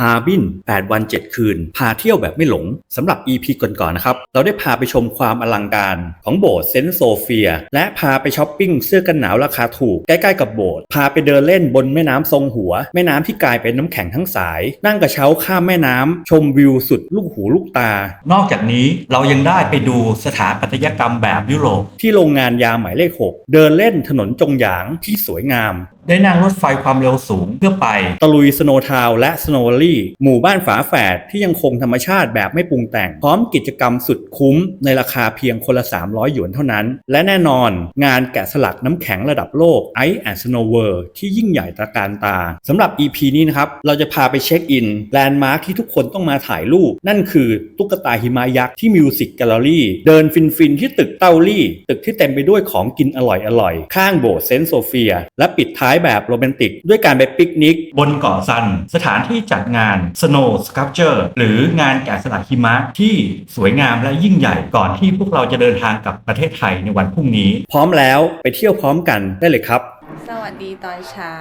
ฮาบิน 8 วัน 7 คืน พาเที่ยวแบบไม่หลงสำหรับ EP ก่อนๆนะครับ เราได้พาไปชมความอลังการของโบสถ์เซนต์โซเฟีย และพาไปช้อปปิ้งเสื้อกันหนาวราคาถูก ใกล้ๆกับโบสถ์พาไปเดินเล่นบนแม่น้ำทรงหัว แม่น้ำที่กลายเป็นน้ำแข็งทั้งสาย นั่งกระเช้าข้ามแม่น้ำชมวิวสุดลูกหูลูกตา นอกจากนี้เรายังได้ไปดูสถาปัตยกรรมแบบยุโรปที่โรงงานยาหมายเลข 6 เดินเล่นถนนจงหยางที่สวยงาม ได้นั่งรถไฟความเร็วสูงเพื่อไปตะลุยสโนว์ทาวน์และสโนว์ี่ หมู่บ้านฝาแฝดที่ยังคงธรรมชาติแบบไม่ปรุงแต่ง พร้อมกิจกรรมสุดคุ้มในราคาเพียงคนละ 300 หยวนเท่านั้น และแน่นอนงานแกะสลักน้ำแข็งระดับโลก Ice and Snow World ที่ยิ่งใหญ่ตระการตาสำหรับ EP นี้นะครับ เราจะพาไปเช็คอินแลนด์มาร์คที่ทุกคนต้องมาถ่ายรูป นั่นคือตุ๊กตาหิมะยักษ์ที่มิวสิกแกลเลอรี่เดินฟินๆที่ตึกเต้าลี่ ตึกที่เต็มไปด้วยของกินอร่อยๆข้างโบสถ์เซนต์โซเฟีย และปิดท้ายแบบโรแมนติก ด้วยการไปปิกนิก บนเกาะซัน สถานที่จัดงSnow Sculpture หรืองานแกะสลักหิมะที่สวยงามและยิ่งใหญ่ก่อนที่พวกเราจะเดินทางกลับประเทศไทยในวันพรุ่งนี้ พร้อมแล้วไปเที่ยวพร้อมกันได้เลยครับ สวัสดีตอนเช้า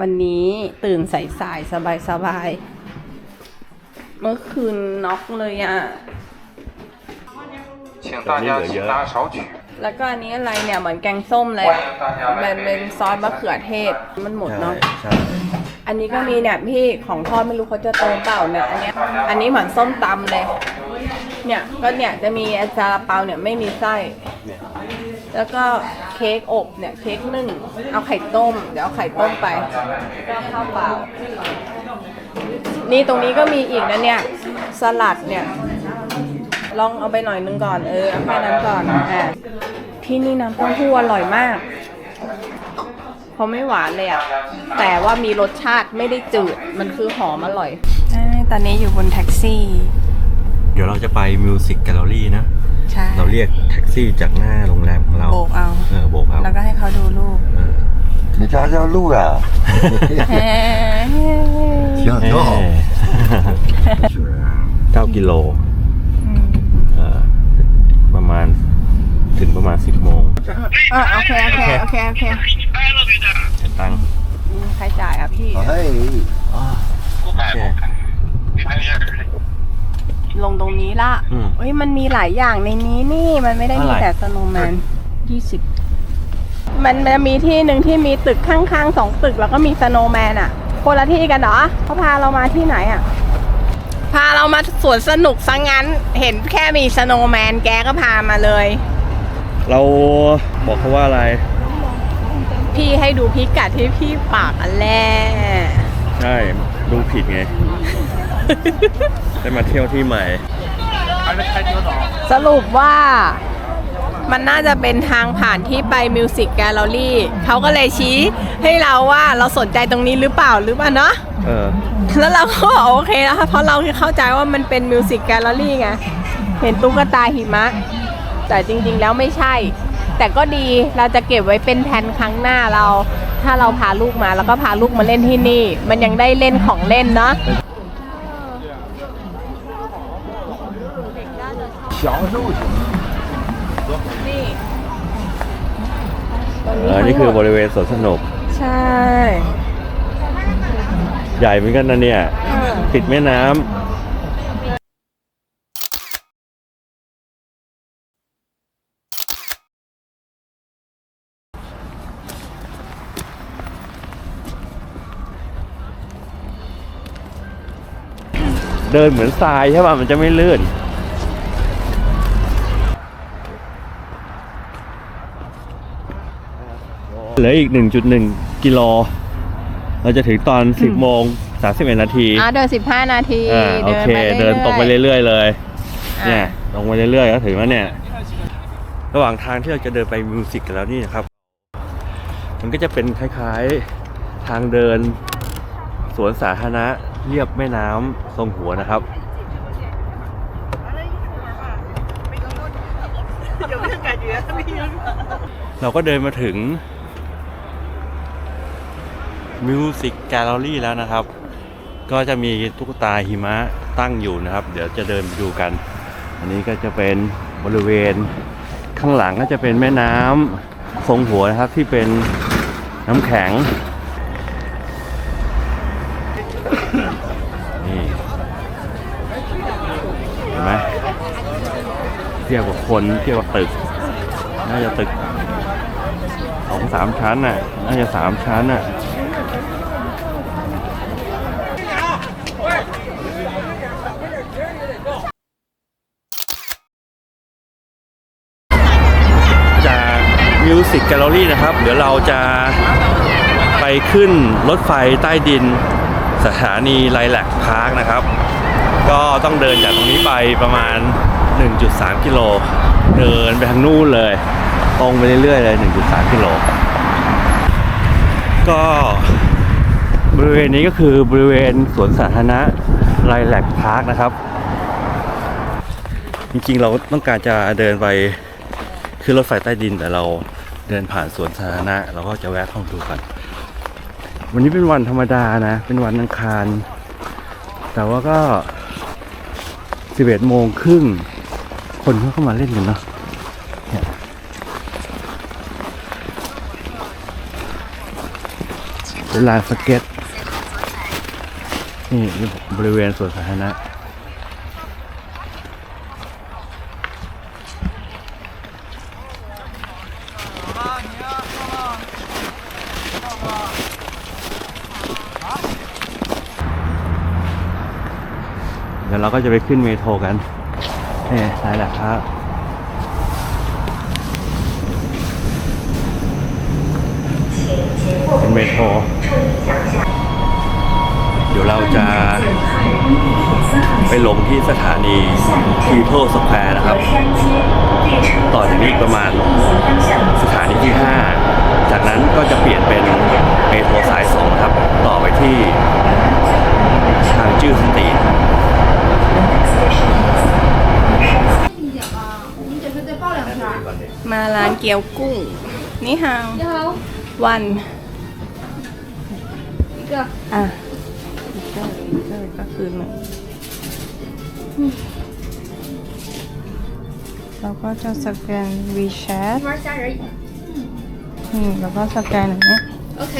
วันนี้ตื่นสายสายสบายสบายๆเมื่อคืนน็อกเลยอ่ะ 请大家请拿少取。 แล้วก็อันนี้อะไรเนี่ย เหมือนแกงส้มเลยมันเป็นซอสมะเขือเทศ มันหมดเนาะ ใช่ อันนี้ก็มีเนี่ยพี่ของทอดไม่รู้เขาจะเติมเปล่าเนี่ยอันเนี้ยอันนี้เหมือนส้มตำเลย เนี่ยก็เนี่ยจะมีอาซาลาเปาเนี่ยไม่มีไส้แล้วก็เค้กอบเนี่ยเค้กนึ่งเอาไข่ต้ม เดี๋ยวเอาไข่ต้มไปก็ข้าวเปล่า นี่ตรงนี้ก็มีอีกนะเนี่ยสลัดเนี่ย ลองเอาไปหน่อยนึงก่อนเออเอาแค่นั้นก่อนอะที่นี่น้ำเต้าหู้อร่อยมาก เพราะไม่หวานเลยอะแต่ว่ามีรสชาติไม่ได้จืด มันคือหอมอร่อย ตอนนี้อยู่บนแท็กซี่ เดี๋ยวเราจะไปมิวสิกแกลเลอรี่นะ ใช่ เราเรียกแท็กซี่จากหน้าโรงแรมของเรา โบกเอา เออโบกเอา แล้วก็ให้เขาดูรูป เออ 你家叫路啊？行，多好。 เก้ากิโลเออประมาณถึงประมาณสิบโมง อ่ะโอเค โอเค โอเค โอเค จ่ายตังค์อืมใครจ่ายอะพี่哎，โอเคลงตรงนี้ละอืมเอ้ยมันมีหลายอย่างในนี้นี่มันไม่ได้มีเท่าไหร่แต่สโนว์แมนยี่สิบมันจะมีที่หนึ่งที่มีตึกข้างๆสองตึกแล้วก็มีสโนว์แมนอะคนละที่กันเหรอเขาพาเรามาที่ไหนอะ พาเรามาสวนสนุกซะงั้น เห็นแค่มีสโนว์แมนแกก็พามาเลย เราบอกเขาว่าอะไร พี่ให้ดูพิกัดที่พี่ปากอันแรกใช่ดูผิดไง ได้มาเที่ยวที่ใหม่สรุปว่ามันน่าจะเป็นทางผ่านที่ไปมิวสิกแกลเลอรี่เขาก็เลยชี้ให้เราว่าเราสนใจตรงนี้หรือเปล่าหรือเปล่าเนาะเออแล้วเราก็บอกโอเคแล้วค่ะเพราะเราเข้าใจว่ามันเป็นมิวสิกแกลเลอรี่ไง เห็นตุ๊กตาหิมะ แต่จริงๆแล้วไม่ใช่ แต่ก็ดีเราจะเก็บไว้เป็นแทนครั้งหน้าเรา ถ้าเราพาลูกมาแล้วก็พาลูกมาเล่นที่นี่ มันยังได้เล่นของเล่นเนาะนี่เออนี่คือบริเวณสวนสนุก ใช่ ใหญ่เหมือนกันนะเนี่ย ติดแม่น้ำ เดินเหมือนทรายใช่ป่ะมันจะไม่ลื่นเหลืออีก 1.1 กิโล เราจะถึงตอน 10 โมง 31 นาทีอะเดินสิบห้านาทีอ่าโอเค เดินตรงไปเรื่อยๆเลยๆเนี่ยตรงไปเรื่อยๆก็ถึงแล้วเนี่ย ระหว่างทางที่เราจะเดินไปมิวสิกกันแล้วนี่นะครับ มันก็จะเป็นคล้ายๆทางเดินสวนสาธารณะ เรียบแม่น้ำทรงหัวนะครับ เราก็เดินมาถึงมิวสิกแกลเลอรี่แล้วนะครับ ก็จะมีตุ๊กตาหิมะตั้งอยู่นะครับ เดี๋ยวจะเดินไปดูกัน อันนี้ก็จะเป็นบริเวณข้างหลังก็จะเป็นแม่น้ำทรงหัวนะครับที่เป็นน้ำแข็ง เทียบกับคนเทียบกับตึก น่าจะตึกสองสามชั้นน่ะ น่าจะสามชั้นน่ะจากมิวสิกแกลเลอรี่นะครับ เดี๋ยวเราจะไปขึ้นรถไฟใต้ดินสถานีไลแลกพาร์คนะครับ ก็ต้องเดินจากตรงนี้ไปประมาณ 1.3 กิโล เดินไปทางนู่นเลย ตรงไปเรื่อยๆเลย 1.3 กิโล ก็บริเวณนี้ก็คือบริเวณสวนสาธารณะไลแลกพาร์คนะครับ จริงๆเราต้องการจะเดินไปขึ้นรถไฟใต้ดินแต่เราเดินผ่านสวนสาธารณะเราก็จะแวะเข้าดูกัน วันนี้เป็นวันธรรมดานะ เป็นวันอังคาร แต่ว่าก็ 11โมงครึ่ง คนเขาเข้ามาเล่นกันเนาะเนี่ยเป็นลานสเก็ต นี่บริเวณสวนสาธารณะเดี๋ยวเราก็จะไปขึ้นเมโทรกัน นี่ใช่แหละครับเป็นเมโทรเดี๋ยวเราจะไปลงที่สถานีพีโทสแควร์นะครับ ต่อจากนี้ประมาณสถานีที่ 5 จากนั้นก็จะเปลี่ยนเป็นเมโทรสาย 2 ครับ ต่อไปที่ทางจื้อสตีรีท มาร้านเกี๊ยวกุ้ง นี่ฮางวันอะอีกก็อีกก็คือหนึ่งเราก็จะสแกน WeChat แล้วก็สแกนอย่างเงี้ยโอเค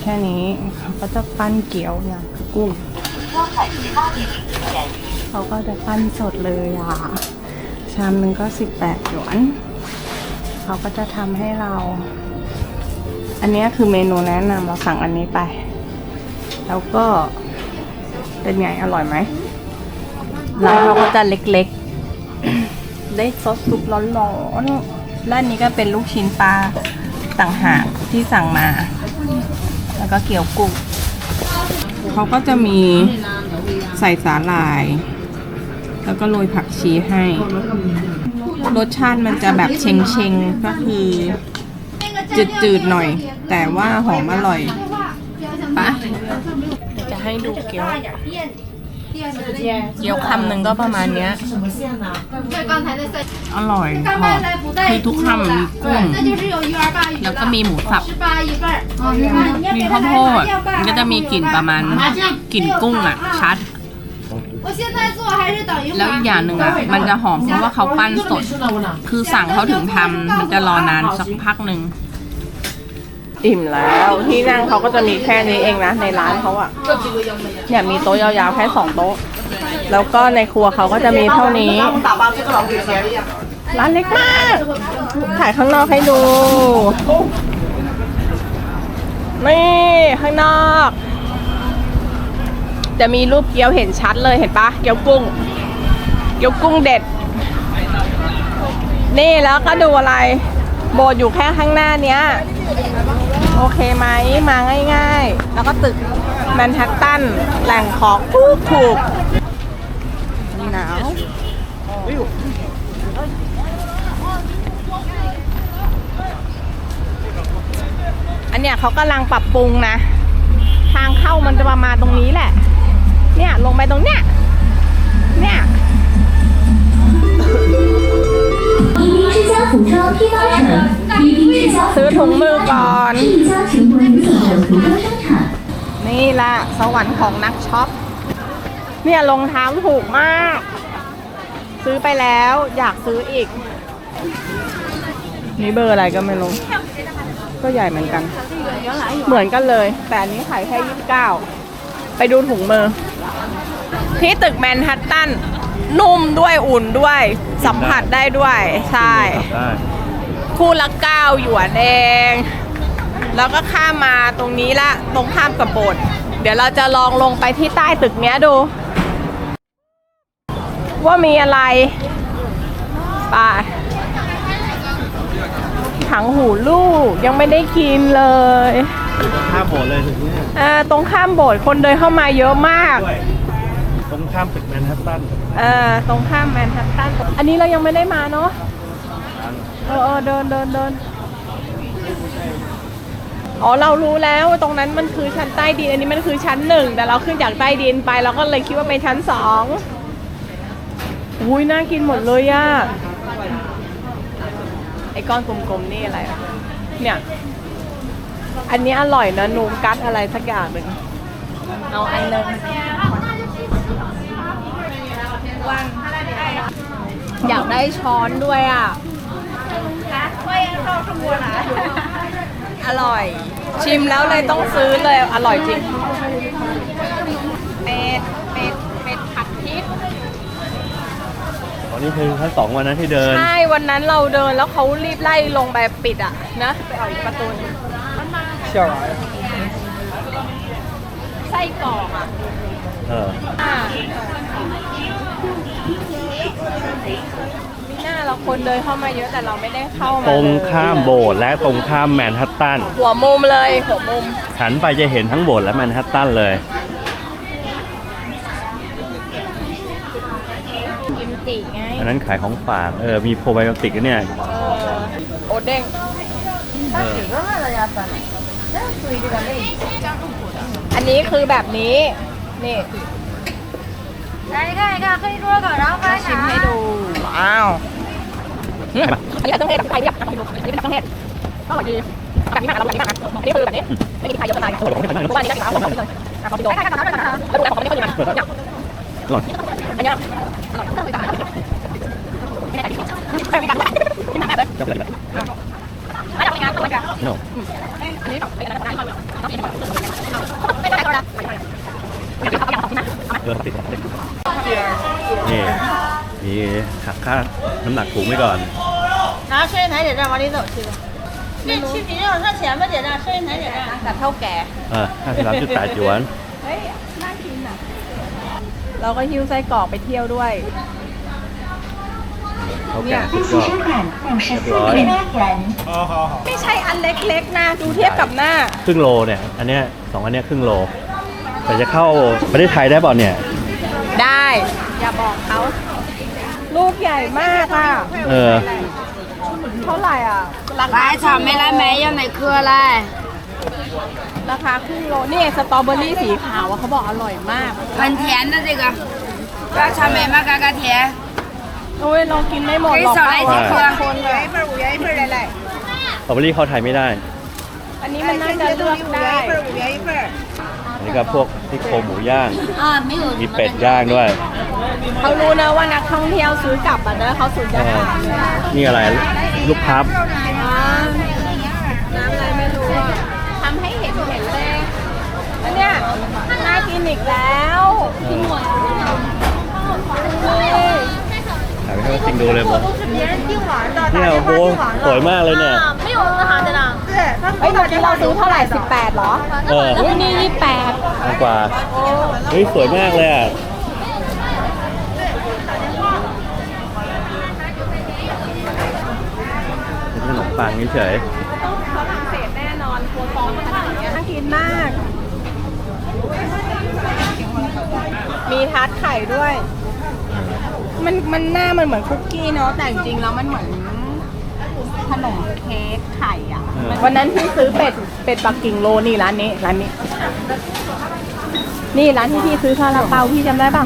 แค่นี้เขาก็จะปั้นเกี๊ยวนะกุ้งเขาก็จะปั้นสดเลยอะ ชามหนึ่งก็ 18 หยวน เขาก็จะทำให้เรา อันนี้คือเมนูแนะนำเราสั่งอันนี้ไป แล้วก็เป็นไงอร่อยไหมร้านเขาก็จะเล็กๆ ได้ซอสซุปร้อนๆและอันนี้ก็เป็นลูกชิ้นปลาต่างหากที่สั่งมา แล้วก็เกี๊ยวกุ้งเขาก็จะมีใส่สาหร่าย แล้วก็โรยผักชีให้ รสชาติมันจะแบบเชงเชงก็คือ จืดจืดหน่อย แต่ว่าหอมอร่อยปะจะให้ดูเกี๊ยวเกี๊ยวคำหนึ่งก็ประมาณเนี้ย อร่อยหอมคือทุกคำกุ้งแล้วก็มีหมูสับ มีข้าวโพดก็จะมีกลิ่นประมาณกลิ่นกุ้งอะชัด 我现在做还是等一会 แล้ว 儿 อีกอย่างหนึ่งอ่ะ มันจะหอมเพราะว่าเขาปั้นสด คือสั่งเขาถึงทำมันจะรอนานสักพักหนึ่ง อิ่มแล้วที่นั่งเขาก็จะมีแค่นี้เองนะ ในร้านเขาอะเนี่ยมีโต๊ะยาวๆแค่สองโต๊ะ แล้วก็ในครัวเขาก็จะมีเท่านี้ ร้านเล็กมาก ถ่ายข้างนอกให้ดู นี่ข้างนอก จะมีรูปเกี๊ยวเห็นชัดเลยเห็นปะเกี๊ยวกุ้ง เกี๊ยวกุ้งเด็ด นี่แล้วก็ดูอะไร โบสถ์อยู่แค่ข้างหน้าเนี้ย โอเคไหมมาง่ายๆ แล้วก็ตึกแมนฮัตตันแหล่งของถูกถูกหนาวอันเนี้ยเขากำลังปรับปรุงนะ ทางเข้ามันจะประมาณตรงนี้แหละ เนี่ยลงไปตรงเนี้ย เนี่ยซื้อถุงมือก่อน นี่ละสวรรค์ของนักช็อป เนี่ยรองเท้าถูกมาก ซื้อไปแล้วอยากซื้ออีก นี่เบอร์อะไรก็ไม่รู้ ก็ใหญ่เหมือนกัน เหมือนกันเลย แต่อันนี้ขายแค่ยี่สิบเก้าไปดูถุงมือ ที่ตึกแมนฮัตตันนุ่มด้วยอุ่นด้วย สัมผัสได้ด้วย ใช่ ได้คู่ละเก้าหยวนเอง แล้วก็ข้ามมาตรงนี้ละ ตรงข้ามกับโบสถ์เดี๋ยวเราจะลองลงไปที่ใต้ตึกเนี้ยดู ว่ามีอะไรไปถังหูลูกยังไม่ได้กินเลยข้ามโบสถ์เลยถึงเนี่ยเออตรงข้ามโบสถ์คนเดินเข้ามาเยอะมาก ด้วยต รงข้ามตึกแมนฮัตตันเออตรงข้ามแมนฮัตตันอันนี้เรายังไม่ได้มาเนาะเออเออเดินเดินเดินอ๋อเรารู้แล้วตรงนั้นมันคือชั้นใต้ดินอันนี้มันคือชั้นหนึ่งแต่เราขึ้นจากใต้ดินไปเราก็เลยคิดว่าเป็นชั้นสองอุ้ยน่ากินหมดเลยอะไอ้ก้อนกลมๆนี่อะไรอะเนี่ยอันนี้อร่อยนะนูกัดอะไรสักอย่างหนึ่งเอาอันหนึง อยากได้ช้อนด้วยอะอร่อย ชิมแล้วเลยต้องซื้อเลยอร่อยจริง เป็ด เป็ด เป็ดผัดพริก ตอนนี้คือชั้นสองวันนั้นที่เดิน ใช่ วันนั้นเราเดินแล้วเขารีบไล่ลงไปปิดอะนะไปเอาอีกประตูหนึงไส้กรอกอะ เออ อ่ามีหน้า เราคนเดินเข้ามาเยอะแต่เราไม่ได้เข้ามาตรงข้ามโบสถ์และตรงข้ามแมนฮัตตันหัวมุมเลยหัวมุมหันไปจะเห็นทั้งโบสถ์และแมนฮัตตันเลยกิมจิไงอันนั้นขายของฝากเออมีโปรไบโอติกนเนี่ยโอเด้งอันนี้คือแบบนี้นี่ได้ค่ะค่ะขึ้นรัวก่อนแล้วค่ะชิมให้ดูอ้าว อันนี้เครื่องเทศไทยเนี่ยอันนี้เป็นเครื่องเทศอร่อยดีแบบนี้มากอร่อยมากนะนี่คือแบบนี้ไม่มีใครเยอะขนาดนี้ทุกวันนี้ได้กี่ร้านผมเลยอะขอพี่โดแล้วดูแล้วผมไม่ค่อยดีมันเนี่ยอร่อยอันเนี้ยอร่อยไม่ได้ไม่มีการกินแบบเลยจับเลยแบบไม่ได้ทำงานตัวกันโน่อันนี้แบบเป็นอะไรได้ไม่ได้ก็ได้เออติดติดนี่มี หักค่าน้ำหนักถุงไว้ก่อน 然后生鱼排姐站往里走去的。这去平肉上前面姐站，生鱼排姐站。 แต่เท่าแก่ เออห้าสิบสามจุดแปดหยวน เฮ้ย น่ากินอ่ะ เราก็หิ้วไส้กรอกไปเที่ยวด้วย เขาแก่ 自 สุด 行 ก็ 车款五十四点八元。 ไม่ใช่อันเล็กๆนะ ดูเทียบกับหน้า ครึ่งโลเนี่ย อันเนี้ยสองอันเนี้ยครึ่งโล แต่จะเข้าประเทศไทยได้เปล่าเนี่ย ได้ อย่าบอกเขา ลูกใหญ่มากอ่ะ เออ เท่าไหร่อ่ะ ราคา 来草莓蓝莓要哪颗来？ ราคาครึ่งโล นี่สตรอเบอรี่สีขาวอะเขาบอกอร่อยมาก 很甜的这个，要草莓吗？嘎嘎甜。 โอ้ยเรากินไม่หมดหรอก 可以少来几颗 คนเลย 份五元一份来来。 สตรอเบอรี่เข้าไทยไม่ได้ อันนี้มันน่าจะเลือกได้ 五元一份。 อันนี้ก็พวกที่โครงหมูย่าง 啊，没有 มีเป็ดย่างด้วย เขารู้นะว่านักท่องเที่ยวซื้อกลับอ่ะนะเขาสุดย เอ อด อนี่อะไร ลูกพับ อ่าน้ำอะไรไม่รู้อ่ะทำให้เห็นเห็นเลยอันเนี้ยน่ากินอีกแล้วกินหมดเลย ถ่ายไปให้จริงดูเลยบอกเนี่ยโอ้โหสวยมากเลยเนี่ย 没有那啥的呢。 เฮ้ยเมื่อกี้เราซื้อเท่าไหร่ 18เหรอ เออ อุ้ยนี่ยี่แปด มากกว่า เฮ้ย สวยมากเลยอ่ะ ป็นขนมปังเฉยต้องฝรั่งเศสแน่นอนครัวซองขนาดเนี้ยน่ากินมาก มีทาร์ตไข่ด้วย มันมันหน้ามันเหมือนคุกกี้เนาะแต่จริงๆแล้วมันเหมือนขนมเค้กไข่อะ วันนั้นพี่ซื้อเป็ดเป็ดปักกิ่งโลนี่ร้านนี้ร้านนี้ นี่ร้านที่พี่ซื้อซาลาเปาพี่จำได้ป่ะ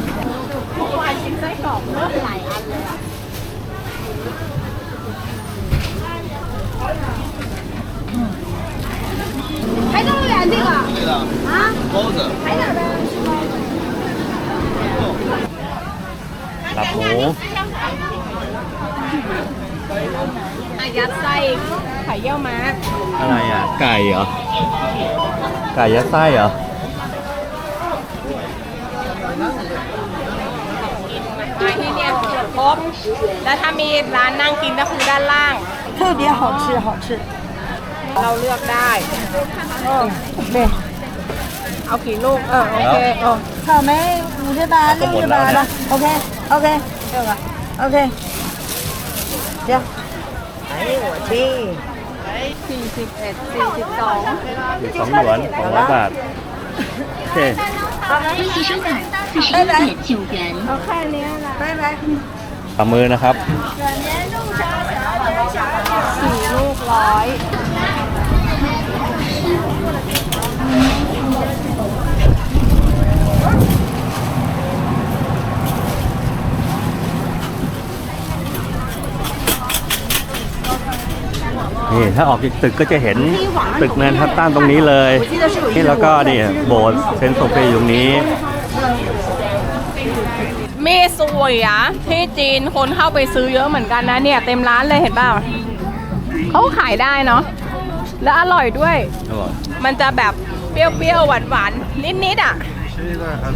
กินไส้กรอกเลือกหลายอันเลย 还这么远这个？啊？还哪边？ ๆหลับหมู อายัดไส้ไข่เยี่ยวม้า อะไรอ่ะ ไก่เหรอ ไก่ยัดไส้เหรอ ไม้ที่ ครบ แล้วถ้ามีร้านนั่งกินก็คือด้านล่าง 特别好吃，好吃。 เราเลือกได้เออเอากี่ลูก เออ โอเคเออ 草莓五十八，六十八的。OK OK，这个 OK。行。哎呦我去！ สี่สิบเอ็ดสี่สิบสอง อยู่สองหยวนสองร้อยบาท โอเค 关系收款四十一点九元。 เอาแค่เนี้ยนะ 拜拜。 ฝ่ามือนะครับ สี่ลูกร้อย นี่ถ้าออกจากตึกก็จะเห็นตึกแมนฮัตตันตรงนี้เลยนี่แล้วก็นี่โบสถ์เซนต์โซเฟียอยู่ตรงนี้มีสวยอะที่จีนคนเข้าไปซื้อเยอะเหมือนกันนะเนี่ย เต็มร้านเลยเห็นเปล่าเขาขายได้เนาะแล้วอร่อยด้วยมันจะแบบเปรี้ยวๆหวานๆนิดๆอะ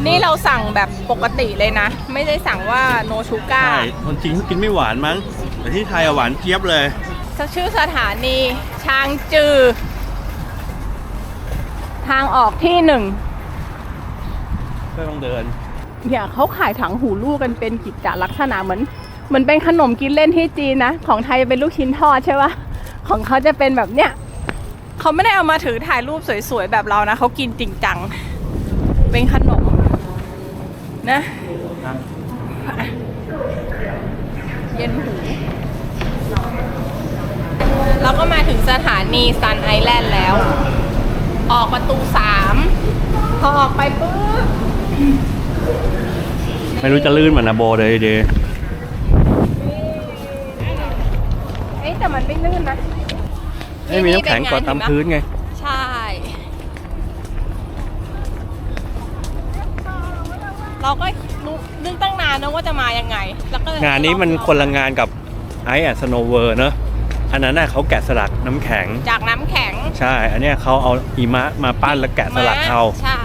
นี่เราสั่งแบบปกติเลยนะ ไม่ได้สั่งว่าโนชูก้าใช่คนจีนเขากินไม่หวานมั้งแต่ที่ไทยอะหวานเจี๊ยบเลย ชื่อสถานีช้างจือ ทางออกที่หนึ่งก็ต้องเดินเนี่ยเขาขายถังหูลูกกันเป็นกิจจลักษณะเหมือนเหมือนเป็นขนมกินเล่นที่จีนนะ ของไทยเป็นลูกชิ้นทอดใช่ปะของเขาจะเป็นแบบเนี้ยเขาไม่ได้เอามาถือถ่ายรูปสวยๆแบบเรานะเขากินจริงจัง เป็นขนมนะ เย็นหู เราก็มาถึงสถานีซันไอแลนด์แล้ว ออกประตูสามพอออกไปปุ๊บไม่รู้จะลื่นเหมือนนาโบเลยดีเอ้ยแต่มันไม่ลื่นนะไม่มีน้ำแข็งกอดตามพื้นไง ใช่ เราก็รู้นึกตั้งนานนะว่าจะมายังไง แล้วก็เลยงานนี้มันคนละงานกับไอแอนสโนเวอร์เนอะ อันนั้นน่ะเขาแกะสลักน้ำแข็ง จากน้ำแข็งใช่ อันเนี้ยเขาเอาหิมะมาปั้นแล้วแกะสลักเอาใช่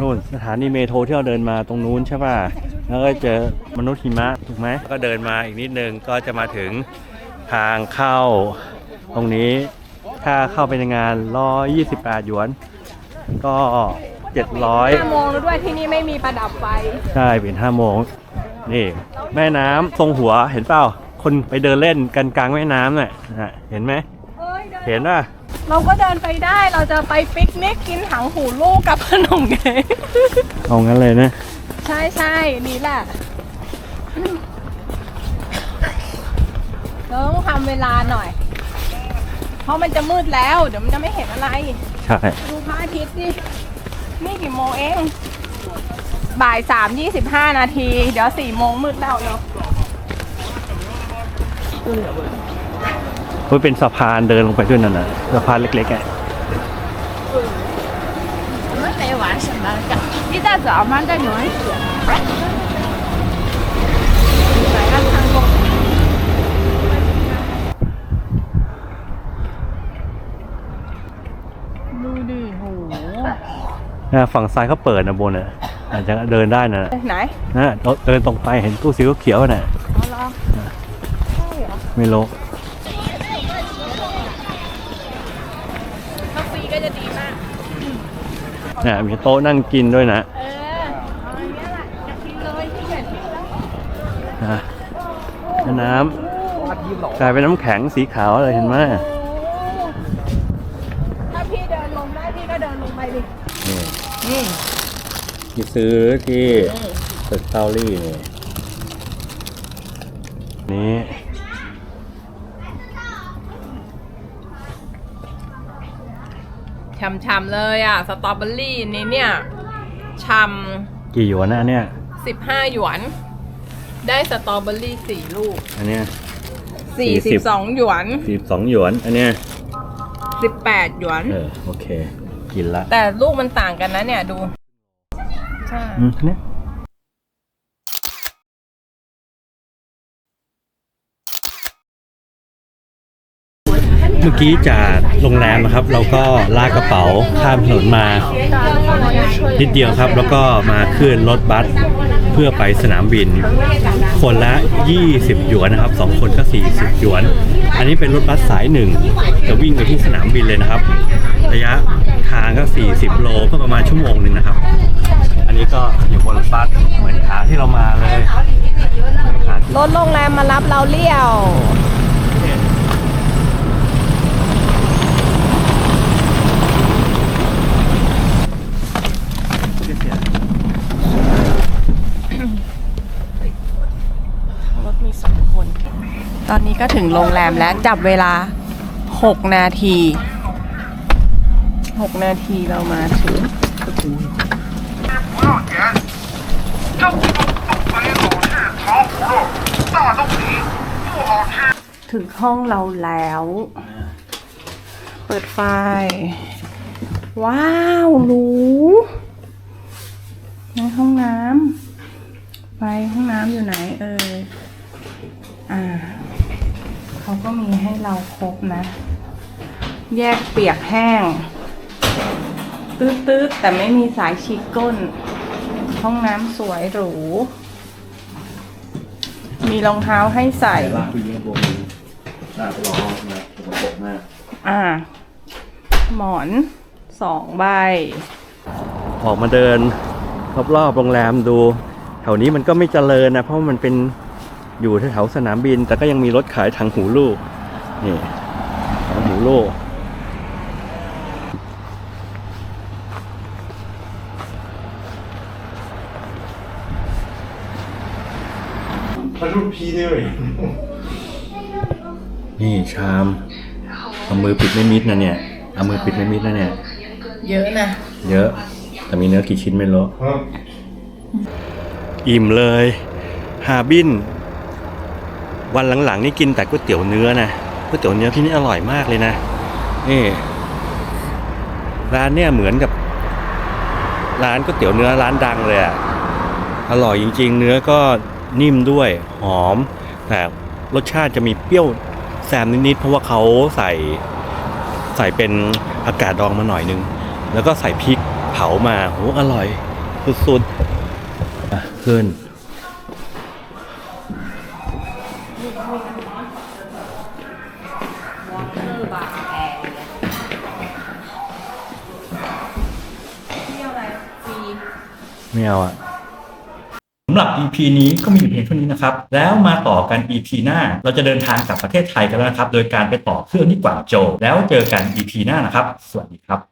นู่นสถานีเมโทรที่เราเดินมาตรงนู้นใช่ป่ะ แล้วก็เจอมนุษย์หิมะถูกไหมก็เดินมาอีกนิดนึงก็จะมาถึงทางเข้า ตรงนี้ค่าเข้าไปในงาน 128 หยวน ก็700ห้าโมงแล้วด้วยที่นี่ไม่มีประดับไฟ ใช่เป็น5โมง นี่ แม่น้ำตรงหัวเห็นเปล่า คนไปเดินเล่นกันกลางแม่น้ำน่ะน่ะเห็นไหมเห็นป่ะเราก็เดินไปได้เราจะไปปิกนิกกินถังหูลูกกับขนมไงเอางั้นเลยนะ ใช่ใช่นี่แหละเราต้องทำเวลาหน่อย เพราะมันจะมืดแล้ว เดี๋ยวมันจะไม่เห็นอะไร ใช่ ดูพระอาทิตย์ดินี่กี่โมงเอง บ่ายสามยี่สิบห้านาที เดี๋ยวสี่โมงมืดแล้วเนาะ เฮ้ยเป็นสะพานเดินลงไปด้วยนั่นน่ะสะพานเล็กๆอ่ะ 我们没玩什么，一大早嘛在你们选。 ดูดิโห นะฝั่งซ้ายเขาเปิดนะบนอ่ะอาจจะเดินได้นะ ไหน นะเดินตรงไปเห็นตู้สีเขียวๆน่ะ ไม่รู้ถ้าฟรีก็จะดีมากนะมีโต๊ะนั่งกินด้วยนะเออเอาอย่างเงี้ยแหละจะกินเลยที่เห็นที่แล้วนะแม่น้ำกลายเป็นน้ำแข็งสีขาวอะไรเห็นไหมถ้าพี่เดินลงได้พี่ก็เดินลงไปดินี่ที่ซื้อที่ตึกเตาลี่นี่ ช่ำๆเลยอะ สตรอเบอรี่นี่เนี่ยช่กี่หยวนนะอันเนี้ยำสิบห้าหยวน ได้สตรอเบอรี่สี่ลูกอันเนี้ย สี่สิบสองหยวนสิบสองหยวน อันเนี้ย สิบแปดหยวน เออ โอเค กินละแต่ลูกมันต่างกันนะเนี่ยดู ใช่ อืมอันเนี้ย เมื่อกี้จากโรงแรมนะครับ เราก็ลากกระเป๋าข้ามถนนมานิดเดียวครับ แล้วก็มาขึ้นรถบัสเพื่อไปสนามบิน คนละ 20 หยวนนะครับ 2 คนก็ 40 หยวน อันนี้เป็นรถบัสสายหนึ่งจะวิ่งไปที่สนามบินเลยนะครับ ระยะทางก็ 40 โลก็ประมาณชั่วโมงหนึ่งนะครับ อันนี้ก็อยู่บนรถบัสเหมือนขาที่เรามาเลยรถโรงแรมมารับเราเลี้ยว รถมีสองคน ตอนนี้ก็ถึงโรงแรมแล้วจับเวลา 6 นาที 6 นาทีเรามาถึงถึงห้องเราแล้ว เปิดไฟ ว้าวรู้ในห้องน้ำไปห้องน้ำอยู่ไหนเอออ่า เขาก็มีให้เราครบนะ แยกเปียกแห้ง ตืดๆ แต่ไม่มีสายฉีดก้น ห้องน้ำสวยหรู มีรองเท้าให้ใส่ลากไปยิงตัวมือลากล้อนะสกปรกมาก อ่า หมอนสองใบ ออกมาเดินรอบๆโรงแรมดู แถวนี้มันก็ไม่เจริญนะ เพราะมันเป็น อยู่แถวๆสนามบิน แต่ก็ยังมีรถขายถังหูลูกนี่ถังหูลูกนี่ชามเอามือปิดไม่มิดนะเนี่ยเอามือปิดไม่มิดนะเนี่ย เยอะนะ เยอะ แต่มีเนื้อกี่ชิ้นไม่รู้ อิ่มเลยฮาบิน วันหลังๆนี่กินแต่ก๋วยเตี๋ยวเนื้อนะก๋วยเตี๋ยวเนื้อที่นี่อร่อยมากเลยนะนี่ร้านเนี่ยเหมือนกับร้านก๋วยเตี๋ยวเนื้อร้านดังเลยอะอร่อยจริง ๆ เนื้อก็นิ่มด้วยหอม แต่รสชาติจะมีเปรี้ยวแซมนิดๆเพราะว่าเขาใส่ใส่เป็นอากาศดองมาหน่อยนึง แล้วก็ใส่พริกเผามาโหอร่อยสุดๆอะขึ้น ไม่เอาอะสำหรับ EP นี้ก็มีอยู่เพียงเท่านี้นะครับ แล้วมาต่อกัน EP หน้า เราจะเดินทางกลับประเทศไทยกันแล้วนะครับ โดยการไปต่อเครื่องที่กวางโจวแล้วเจอกัน EP หน้านะครับ สวัสดีครับ